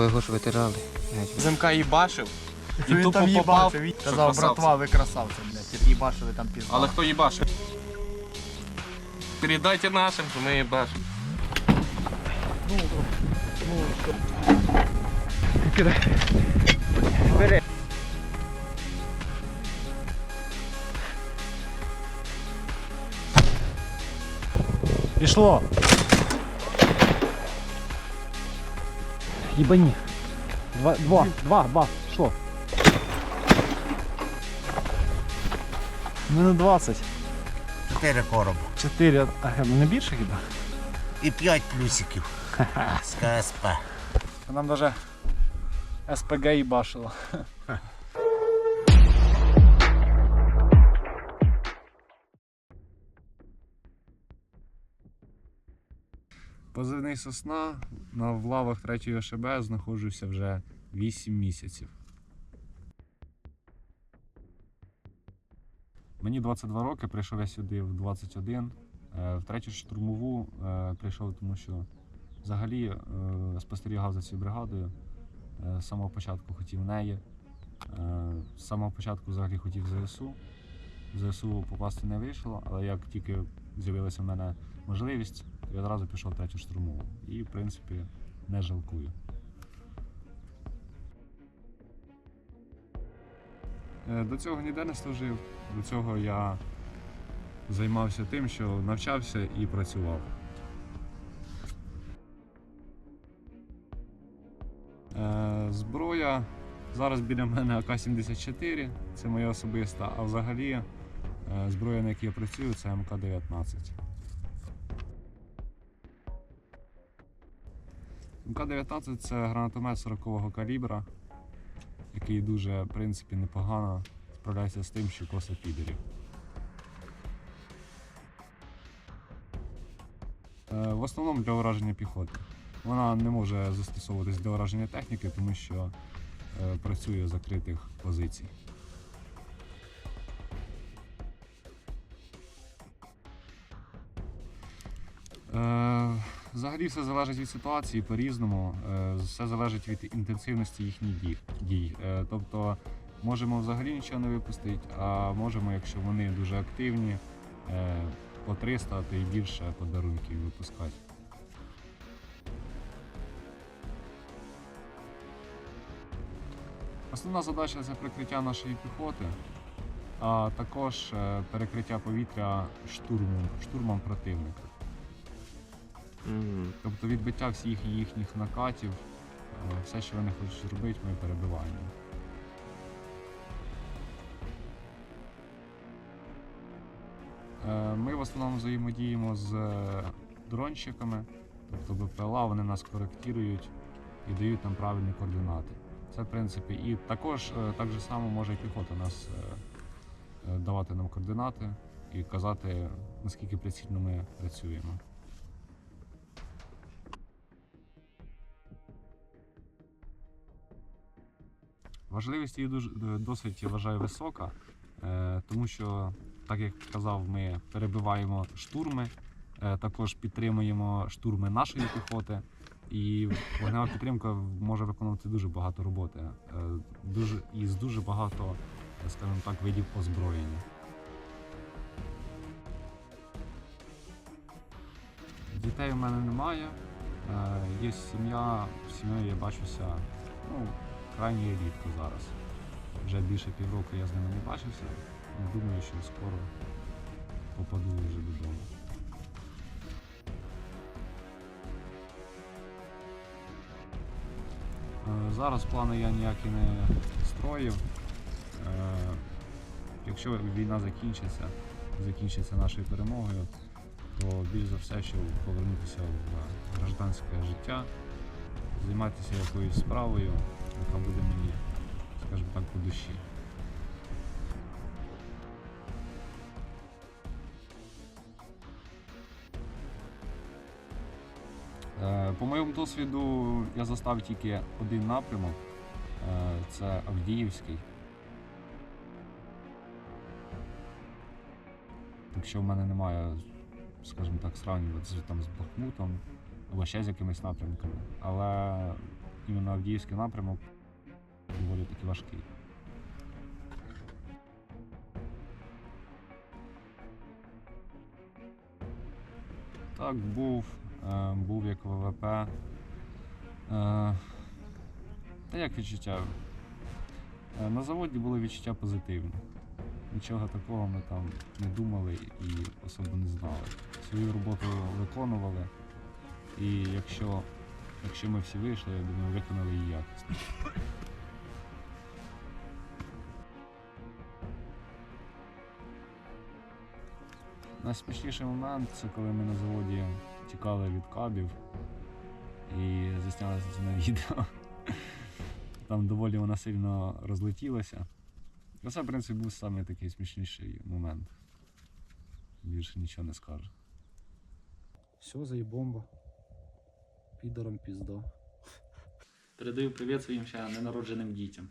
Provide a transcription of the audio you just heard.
Бо його ж витирали. Геть. Замка їбашив. І Він тупо там попав. Що казав, красавці. братва, ви красавці, блядь. Їбашили там пізно. Але хто їбашив? Передайте нашим, що ми їбашимо. Пішло. Єбані. Два, два, два, два, що? Минут 20. 4 короба. 4, а не більше хіба? І 5 плюсиків з КСП. Нам даже СПГ їбашило. Позивний сосна на в лавах 3 ШБ знаходжуся вже 8 місяців. Мені 22 роки, прийшов я сюди в 21. Е, В третю штурмову е, прийшов, тому що взагалі е, спостерігав за цією бригадою. Е, З самого початку хотів неї. З самого початку взагалі хотів ЗСУ. В ЗСУ попасти не вийшло, але як тільки з'явилася в мене можливість, я одразу пішов третю штурмову. І, в принципі, не жалкую. Е, До цього ніде не служив. До цього я займався тим, що навчався і працював. Е, Зброя. Зараз біля мене АК-74, це моя особиста, а взагалі е, зброя, на якій я працюю, це МК-19. МК-19 це гранатомет 40-го калібра, який дуже, в принципі, непогано справляється з тим, що коса підерів. Е, В основному для ураження піхоти. Вона не може застосовуватись для ураження техніки, тому що е, працює з закритих позицій. Е, Взагалі все залежить від ситуації по-різному. Е, Все залежить від інтенсивності їхніх дій. Е, Тобто можемо взагалі нічого не випустити, а можемо, якщо вони дуже активні, е, по 300, а то і більше подарунків випускати. Основна задача це прикриття нашої піхоти, а також перекриття повітря штурмом, штурмом противника. Мгм. Тобто відбиття всіх їхніх накатів, е, все, що вони хочуть зробити, ми перебиваємо. Е, Ми в основному взаємодіємо з е, дронщиками, тобто БПЛА, вони нас коректують і дають нам правильні координати. Це в принципі і також так же само може і піхота нас давати нам координати і казати, наскільки прицільно ми працюємо. Важливість її дуже е, досить я вважаю висока, е, тому що, так як казав, ми перебиваємо штурми, е, також підтримуємо штурми нашої піхоти, і вогнева підтримка може виконувати дуже багато роботи, дуже із дуже багато, скажімо так, видів озброєння. Дітей у мене немає. Є сім'я, з сім'єю я бачуся ну, крайні рідко зараз. Вже більше півроку я з ними не бачився. Думаю, що скоро попаду вже додому. Е, Зараз плани я ніякі не строїв. Е, Якщо війна закінчиться, закінчиться нашою перемогою, то більш за все, щоб повернутися в гражданське життя, займатися якоюсь справою, яка буде мені, скажімо так, по душі. Е, По моєму досвіду я застав тільки один напрямок, е, це Авдіївський. Так що в мене немає скажімо так, сравнювати з, там, з Бахмутом або ще з якимись напрямками. Але іменно Авдіївський напрямок доволі таки важкий. Так, був, е, був як ВВП. Е, та як відчуття? Е, на заводі були відчуття позитивні. Нічого такого ми там не думали і особо не знали. Свою роботу виконували. І якщо, якщо ми всі вийшли, я думаю, виконали її якісно. Найсмішніший момент це коли ми на заводі тікали від кабів і заснялося це на відео. Там доволі вона сильно розлетілася. І Це, в принципі, був саме такий смішніший момент. Більше нічого не скажу. Все, заебомба. Підором пізда. Передаю привіт своїм ще ненародженим дітям.